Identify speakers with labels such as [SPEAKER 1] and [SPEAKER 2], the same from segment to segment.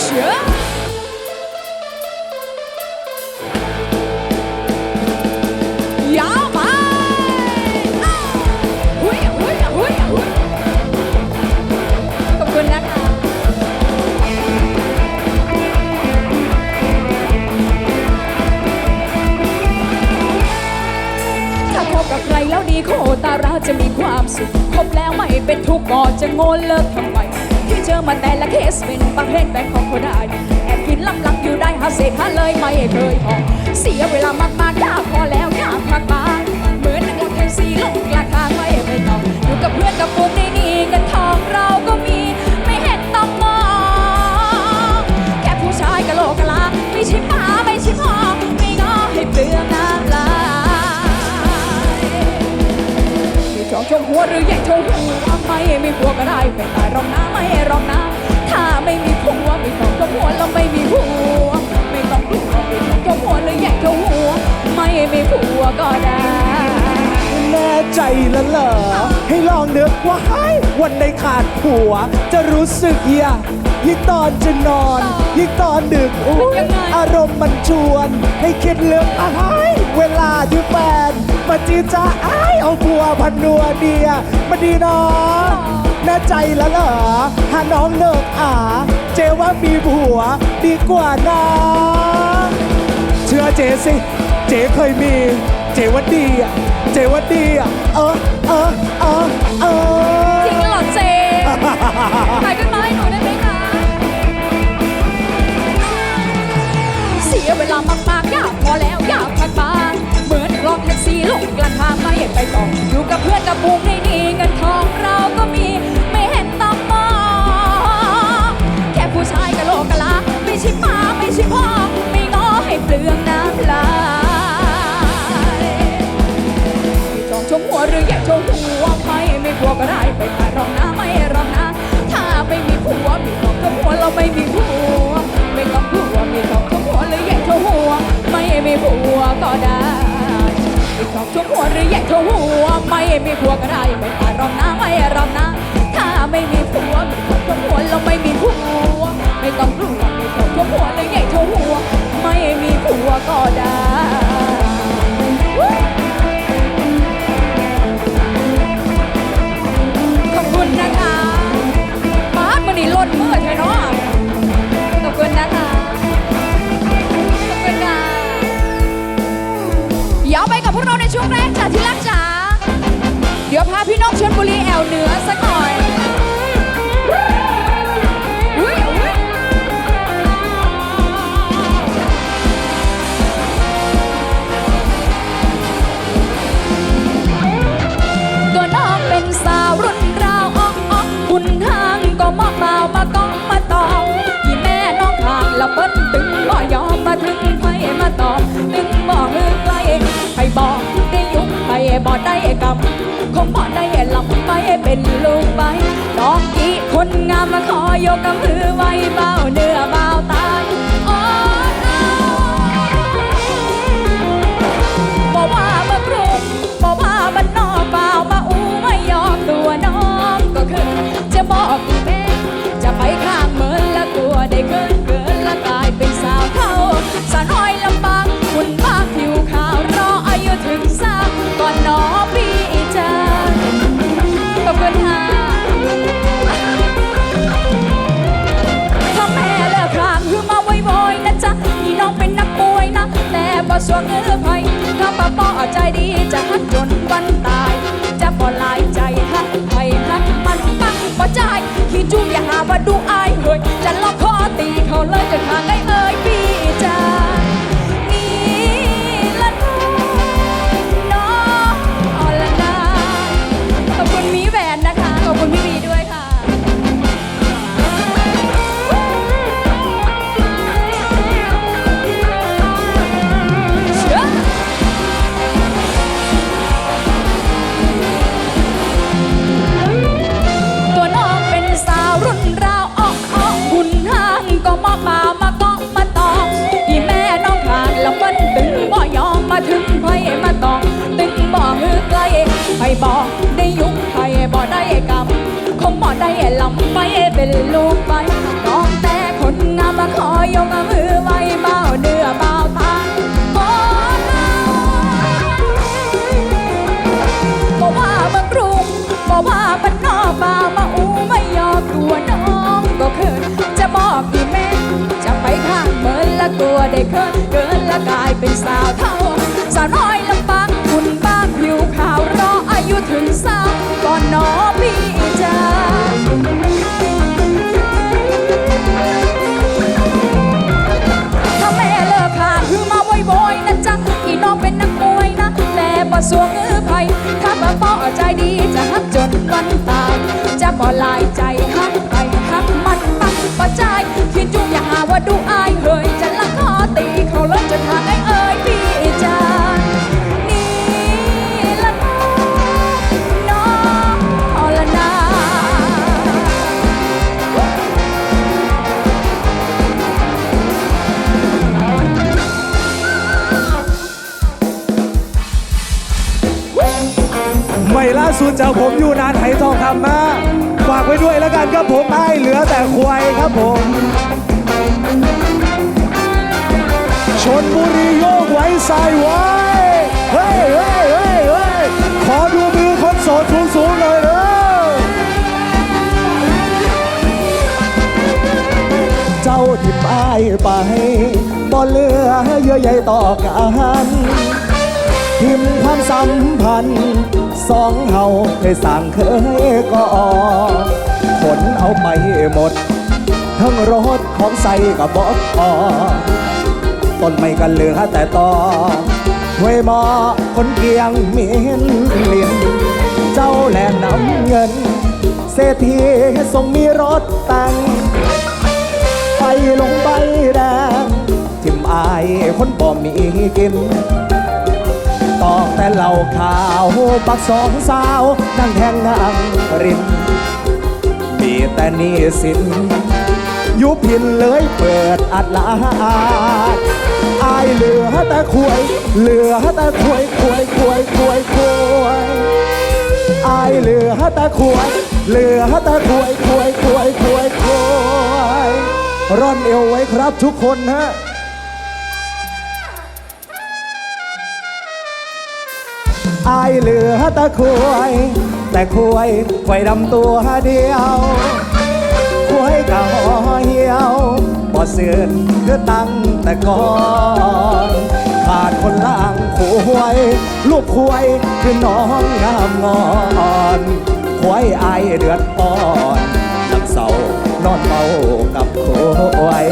[SPEAKER 1] เชื่อยาวไปอ้าวหุยหุยหุยหุยขอบคุณนะคะถ้าคบกับใครแล้วดีโคตาเราจะมีความสุขคบแล้วไม่เป็นทุกข์ก็จะโงนเลิกทำไม ที่เจอมาแต่ละเคสเป็นประเภทแบ่งของเขาได้ แอบกินลำลักอยู่ได้หาเศษหาเลยไม่เคยพอเสียเวลามากๆยากพอแล้ว แล้วเหรอ ให้ลอง
[SPEAKER 2] นึกว่าให้วันในขาดผัว จะรู้สึกย่างยิ่งตอนจะนอน ยิ่งตอนดึกอุ้ยอารมณ์มันชวน ให้คิดเรื่องอะไรเวลาที่แฟนมาจีจ้าอ้ายเอาผัวพันนัวเดียมันดีนาะแน่ใจแล้วเหรอหาน้องเลิกอาเจว่ามีผัวดีกว่านะเชื่อเจสิ เจเคยมี เจว่าดีอะ จว่าดีอะเออเออเออเออ
[SPEAKER 1] จริงเหรอเจขายกันมาให้หนูได้ไหมคะเสียเวลามากๆอยากพอแล้วอยากพักบ้านเหมือนรถแท็กซี่ลงกลางทางไม่ไปต่ออยู่กับเพื่อนกับพุงในนี่เงินทองเราก็มี วหรืออยากชมหัวไม่ไม่กลัวก็ได้ไปขายรองนะไม่รองนะ ถ้าไม่มีผัวม่ต้องชมหัวเราไม่มีผัวไม่ต้องกลัวม่ต้องชมหัวหรืออยากชมหัวไม่มีผัวก็ได้ไม่ต้องชมหัวหรืออยากชมหัวไม่มีผัวก็ได้ไปขายรองนะไม่รองนะ ถ้าไม่มีผัวไม่ต้องชมหัวเราไม่มีผัวไม่ต้องกลัวไม่ต้องชมหัวหรืออยากชมหัวไม่มีผัวก็ได้ มา ถ้าป้อใจดีจะหักจนวันตาย จะบ่หลายใจหักไปหักมันปักบ่ใจขี้จุ้มอย่าหาว่าดูอายเฮ้ยจะลอกคอตี บ่ได้ยุกไผบ่ได้กำคงบ่ได้ลำไปเป็นลูกไปน้องแต่คนงามมาขอยกมือไว้เบาเนื้อเบาตาบ่บอกว่าบันกรุงบอกว่าบันนอกบ่ามาอูไม่ยอมตัวน้องก็คืนจะบอกกี่แม่จะไปข้างเหมือนละตัวได้เกินเกินละกลายเป็นสาวเท่าสาวน้อย ถึงสาว สุดจาก
[SPEAKER 2] ผมอยู่นานไหทองคำมาฝากไว้ด้วยแล้วกันครับผมไอ้เหลือแต่ควายครับผมชนบุรีโยกไว้สายไว้เฮ้ยเฮ้ยเฮ้ยเฮ้ยขอดูมือคนโสดสูงๆหน่อยเด้อเจ้าที่ไปไปบ่เหลือเยื่อใยต่อกัน ทิมความสัมพันธ์สองเฮาเคยสั่งเคยก่อผลเอาไปหมด ทั้งรถของใส่กับบอกอต้นไม่กันเหลือแต่ตอถ้วยหมอคนเกียงเมียนลินเจ้าแหลน้ำเงิน เศรษฐีทรงมีรถต่งไปลงใบแดงทิมอายคนบ่มีกิน แต่เหล่าขาวปักสองสาวนั่งแทงนางรินมีแต่นี่สินยุพินเลยเปิดอัดลาอายเหลือแต่ควย เหลือแต่ควยควยควยควยควยอายเหลือแต่ควย เหลือแต่ควยควยควยควยควยร่อนเอวไว้ครับทุกคนฮะ อายเหลือต่ควย แต่ควยควยดำตัวเดียวควยกะหอเหี่ยวบ่เสื่อนคือตั้งแต่ก่อนขาดคนล่างควยลูกควยคือน้องงามงอนควยอายเดือดอ่อนนักเศร้านอนเมากับควย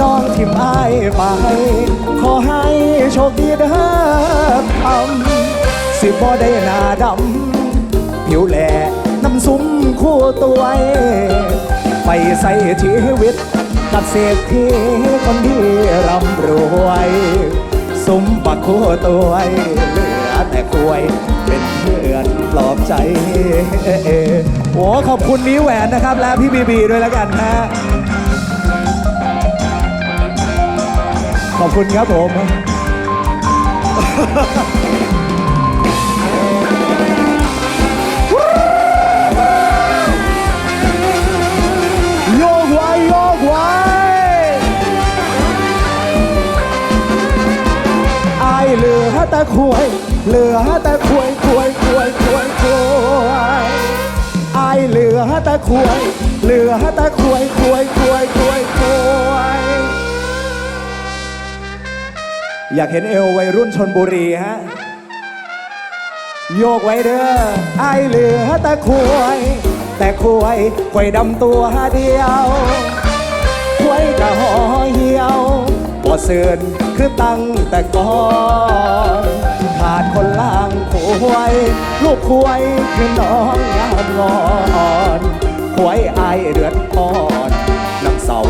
[SPEAKER 2] น้องทิมอายไปขอให้โชคดีเด้อคำ สิบ่ได้หน้าดำ ผิวแหล่น้ำซุ้มคู่ตัวเองไปใส่ชีวิต กับเศรษฐีคนที่ร่ำรวยซุ้มบักคู่ตัวเหลือแต่ควยเป็นเพื่อนปลอบใจโอ้ขอบคุณนี้วแหวนนะครับ และพี่บีบีด้วยแล้วกันนะขอบคุณครับผม แต่ควย เหลือแต่ควยควยควยควยควยไอเหลือแต่ควย เหลือแต่ควยควยควยควยควยอยากเห็นเอววัยรุ่นชนบุรีฮะ โยกไว้เด้อไอเหลือแต่ควย แต่ควยควยดำตัวเดียวควยกะหอเหี่ยว บ่เสื่อนคือตั้งแต่ก่อนขาดคนล่างควยลูกควยคือน้องงามงอนควยไอายเดือดอ่อนน้ำเศร้า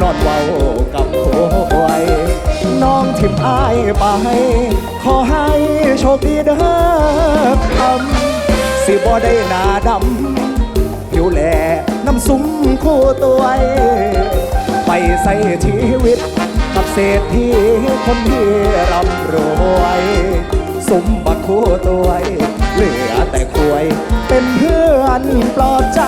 [SPEAKER 2] นอนเว้ากับควยน้องทิมอายไปขอให้โชคดีเด้อคำสิบ่ได้หน้าดำผิวแหล่น้ำซุ้มคู่ตัวไปใส่ชีวิต เศรษฐีคนที่ร่ำรวย สมบัติคู่ตัวเองเหลือแต่ควย เป็นเพื่อนปลอบใจ